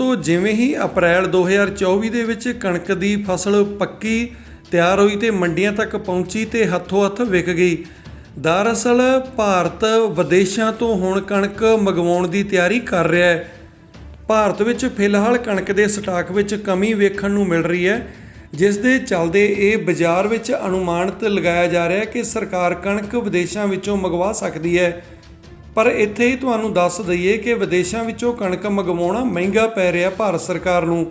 ਤੋਂ ਜਿਵੇਂ ਹੀ ਅਪ੍ਰੈਲ 2024 ਦੇ ਵਿੱਚ ਕਣਕ ਦੀ ਫਸਲ ਪੱਕੀ, ਤਿਆਰ ਹੋਈ ਤੇ ਮੰਡੀਆਂ ਤੱਕ ਪਹੁੰਚੀ ਤੇ ਹੱਥੋਂ ਹੱਥ ਵਿਕ ਗਈ। ਦਰਅਸਲ, ਭਾਰਤ ਵਿਦੇਸ਼ਾਂ ਤੋਂ ਹੁਣ ਕਣਕ ਮੰਗਵਾਉਣ ਦੀ ਤਿਆਰੀ ਕਰ ਰਿਹਾ ਹੈ। ਭਾਰਤ ਵਿੱਚ ਫਿਲਹਾਲ ਕਣਕ ਦੇ ਸਟਾਕ ਵਿੱਚ ਕਮੀ ਵੇਖਣ ਨੂੰ ਮਿਲ ਰਹੀ ਹੈ, ਜਿਸ ਦੇ ਚੱਲਦੇ ਇਹ ਬਾਜ਼ਾਰ ਵਿੱਚ ਅਨੁਮਾਨਿਤ ਲਗਾਇਆ ਜਾ ਰਿਹਾ ਹੈ ਕਿ ਸਰਕਾਰ ਕਣਕ ਵਿਦੇਸ਼ਾਂ ਵਿੱਚੋਂ ਮੰਗਵਾ ਸਕਦੀ ਹੈ। ਪਰ ਇੱਥੇ ਹੀ ਤੁਹਾਨੂੰ ਦੱਸ ਦਈਏ ਕਿ ਵਿਦੇਸ਼ਾਂ ਵਿੱਚੋਂ ਕਣਕ ਮੰਗਵਾਉਣਾ ਮਹਿੰਗਾ ਪੈ ਰਿਹਾ ਭਾਰਤ ਸਰਕਾਰ ਨੂੰ।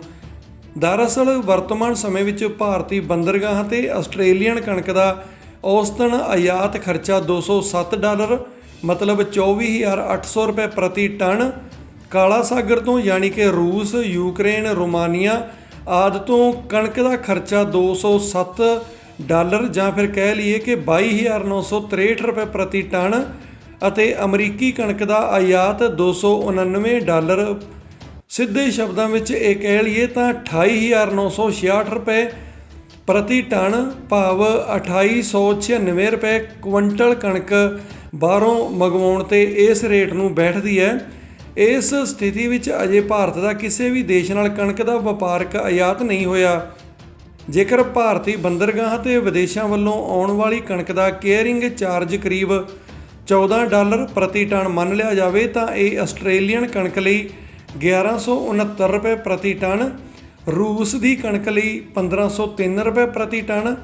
ਦਰਅਸਲ ਵਰਤਮਾਨ ਸਮੇਂ ਵਿੱਚ ਭਾਰਤੀ ਬੰਦਰਗਾਹਾਂ ਤੇ ਆਸਟ੍ਰੇਲੀਅਨ ਕਣਕ ਦਾ ਔਸਤਨ ਆਯਾਤ ਖਰਚਾ 207 ਡਾਲਰ, ਮਤਲਬ 24800 ਰੁਪਏ ਪ੍ਰਤੀ ਟਨ, ਕਾਲਾ ਸਾਗਰ ਤੋਂ ਯਾਨੀ ਕਿ ਰੂਸ, ਯੂਕਰੇਨ, ਰੋਮਾਨੀਆ ਆਦਿ ਤੋਂ ਕਣਕ ਦਾ ਖਰਚਾ 207 ਡਾਲਰ ਜਾਂ ਫਿਰ ਕਹਿ ਲਈਏ ਕਿ 22963 ਰੁਪਏ ਪ੍ਰਤੀ ਟਨ ਅਤੇ ਅਮਰੀਕੀ ਕਣਕ ਦਾ ਆਯਾਤ 299 ਡਾਲਰ। ਸਿੱਧੇ ਸ਼ਬਦਾਂ ਵਿੱਚ ਇਹ ਕਹਿ ਲਈਏ ਤਾਂ 28966 ਰੁਪਏ ਪ੍ਰਤੀ ਟਨ, ਭਾਵ 2896 ਰੁਪਏ ਕੁਇੰਟਲ ਕਣਕ ਬਾਹਰੋਂ ਮੰਗਵਾਉਣ ਤੇ ਇਸ ਰੇਟ ਨੂੰ ਬੈਠਦੀ ਹੈ। ਇਸ ਸਥਿਤੀ ਵਿੱਚ ਅਜੇ ਭਾਰਤ ਦਾ ਕਿਸੇ ਵੀ ਦੇਸ਼ ਨਾਲ ਕਣਕ ਦਾ ਵਪਾਰਕ ਆਯਾਤ ਨਹੀਂ ਹੋਇਆ। ਜੇਕਰ ਭਾਰਤੀ ਬੰਦਰਗਾਹ ਤੇ ਵਿਦੇਸ਼ਾਂ ਵੱਲੋਂ ਆਉਣ ਵਾਲੀ ਕਣਕ ਦਾ ਕੇਅਰਿੰਗ ਚਾਰਜ ਕਰੀਬ 14 ਡਾਲਰ ਪ੍ਰਤੀ ਟਨ ਮੰਨ ਲਿਆ ਜਾਵੇ ਤਾਂ ਇਹ ਆਸਟ੍ਰੇਲੀਅਨ ਕਣਕ ਲਈ 1169 ਰੁਪਏ ਪ੍ਰਤੀ ਟਨ, ਰੂਸ ਦੀ ਕਣਕ ਲਈ 1503 ਰੁਪਏ ਪ੍ਰਤੀ ਟਨ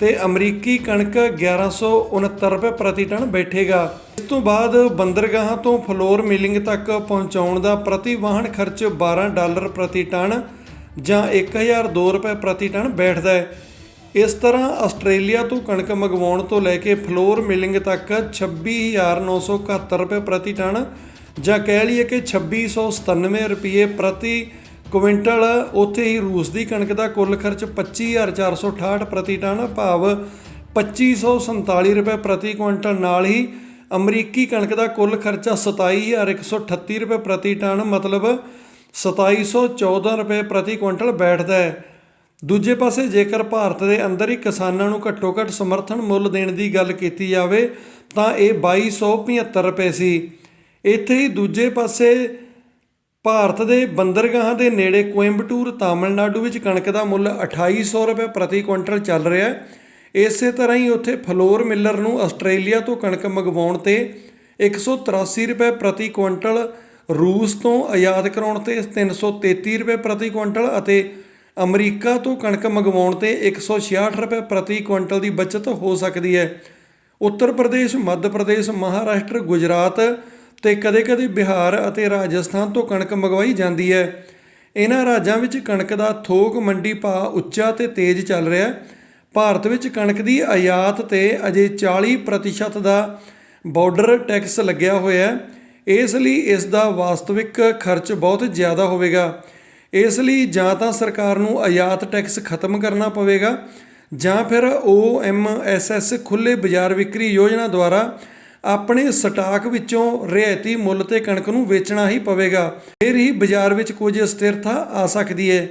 ਤੇ ਅਮਰੀਕੀ ਕਣਕ 1169 ਰੁਪਏ ਪ੍ਰਤੀ ਟਨ ਬੈਠੇਗਾ। ਇਸ ਤੋਂ ਬਾਅਦ ਬੰਦਰਗਾਹਾਂ ਤੋਂ ਫਲੋਰ ਮਿਲਿੰਗ ਤੱਕ ਪਹੁੰਚਾਉਣ ਦਾ ਪ੍ਰਤੀ ਵਾਹਨ ਖਰਚ 12 ਡਾਲਰ ਪ੍ਰਤੀ ਟਨ ਜਾਂ 1002 ਰੁਪਏ ਪ੍ਰਤੀ ਟਨ ਬੈਠਦਾ ਹੈ। ਇਸ ਤਰ੍ਹਾਂ ਆਸਟ੍ਰੇਲੀਆ ਤੋਂ ਕਣਕ ਮੰਗਵਾਉਣ ਤੋਂ ਲੈ ਕੇ ਫਲੋਰ ਮਿਲਿੰਗ ਤੱਕ 26971 ਰੁਪਏ ਪ੍ਰਤੀ ਟਨ ਜਾਂ ਕਹਿ ਲਈਏ ਕਿ 2697 ਰੁਪਏ ਪ੍ਰਤੀ ਕੁਇੰਟਲ, ਉੱਥੇ ਹੀ ਰੂਸ ਦੀ ਕਣਕ ਦਾ ਕੁੱਲ ਖਰਚ 25468 ਪ੍ਰਤੀ ਟਨ, ਭਾਵ 2547 ਰੁਪਏ ਪ੍ਰਤੀ ਕੁਇੰਟਲ। ਨਾਲ ਹੀ ਅਮਰੀਕੀ ਕਣਕ ਦਾ ਕੁੱਲ ਖਰਚਾ 27138 ਰੁਪਏ ਪ੍ਰਤੀ ਟਨ, ਮਤਲਬ 2714 ਰੁਪਏ ਪ੍ਰਤੀ ਕੁਇੰਟਲ ਬੈਠਦਾ ਹੈ। ਦੂਜੇ ਪਾਸੇ ਜੇਕਰ ਭਾਰਤ ਦੇ ਅੰਦਰ ਹੀ ਕਿਸਾਨਾਂ ਨੂੰ ਘੱਟੋ ਘੱਟ ਸਮਰਥਨ ਮੁੱਲ ਦੇਣ ਦੀ ਗੱਲ ਕੀਤੀ ਜਾਵੇ, ਤਾਂ ਇਹ 2275 ਰੁਪਏ ਸੀ। ਇੱਥੇ ਹੀ ਦੂਜੇ ਪਾਸੇ ਭਾਰਤ ਦੇ ਬੰਦਰਗਾਹਾਂ ਦੇ ਨੇੜੇ ਕੋਇੰਬਟੂਰ, ਤਾਮਿਲਨਾਡੂ ਵਿੱਚ ਕਣਕ ਦਾ ਮੁੱਲ 2800 ਰੁਪਏ ਪ੍ਰਤੀ ਕੁਇੰਟਲ ਚੱਲ ਰਿਹਾ ਹੈ। ਇਸੇ ਤਰ੍ਹਾਂ ਹੀ ਉੱਥੇ ਫਲੋਰ ਮਿਲਰ ਨੂੰ ਆਸਟ੍ਰੇਲੀਆ ਤੋਂ ਕਣਕ ਮੰਗਵਾਉਣ ਤੇ 183 ਰੁਪਏ ਪ੍ਰਤੀ ਕੁਇੰਟਲ, ਰੂਸ ਤੋਂ ਆਯਾਤ ਕਰਾਉਣ ਤੇ 333 ਰੁਪਏ ਪ੍ਰਤੀ ਕੁਇੰਟਲ ਅਤੇ ਅਮਰੀਕਾ ਤੋਂ ਕਣਕ ਮੰਗਵਾਉਣ ਤੇ 166 ਰੁਪਏ ਪ੍ਰਤੀ ਕੁਇੰਟਲ ਦੀ ਬਚਤ ਹੋ ਸਕਦੀ ਹੈ। ਉੱਤਰ ਪ੍ਰਦੇਸ਼, ਮੱਧ ਪ੍ਰਦੇਸ਼, ਮਹਾਰਾਸ਼ਟਰ, ਗੁਜਰਾਤ ਤੇ ਕਦੇ-ਕਦੇ ਬਿਹਾਰ ਅਤੇ ਰਾਜਸਥਾਨ ਤੋਂ ਕਣਕ ਮੰਗਵਾਈ ਜਾਂਦੀ ਹੈ। ਇਹਨਾਂ ਰਾਜਾਂ ਵਿੱਚ ਕਣਕ ਦਾ ਥੋਕ ਮੰਡੀ ਭਾਅ ਉੱਚਾ ਤੇ ਤੇਜ਼ ਚੱਲ ਰਿਹਾ ਹੈ। ਭਾਰਤ ਵਿੱਚ ਕਣਕ ਦੀ ਆਯਾਤ ਤੇ ਅਜੇ 40% ਦਾ ਬਾਰਡਰ ਟੈਕਸ ਲੱਗਿਆ ਹੋਇਆ ਹੈ। ਇਸ ਲਈ ਇਸ ਦਾ ਵਾਸਤਵਿਕ ਖਰਚ ਬਹੁਤ ਜ਼ਿਆਦਾ ਹੋਵੇਗਾ। ਇਸ ਲਈ ਜਾਂ ਤਾਂ ਸਰਕਾਰ ਨੂੰ ਆਯਾਤ ਟੈਕਸ ਖਤਮ ਕਰਨਾ ਪਵੇਗਾ, ਜਾਂ ਫਿਰ OMSS ਖੁੱਲੇ ਬਾਜ਼ਾਰ ਵਿਕਰੀ ਯੋਜਨਾ ਦੁਆਰਾ ਆਪਣੇ ਸਟਾਕ ਵਿੱਚੋਂ ਰਿਆਇਤੀ ਮੁੱਲ ਤੇ ਕਣਕ ਨੂੰ ਵੇਚਣਾ ਹੀ ਪਵੇਗਾ। ਫਿਰ ਹੀ ਬਾਜ਼ਾਰ ਵਿੱਚ ਕੁਝ ਸਥਿਰਤਾ ਆ ਸਕਦੀ ਹੈ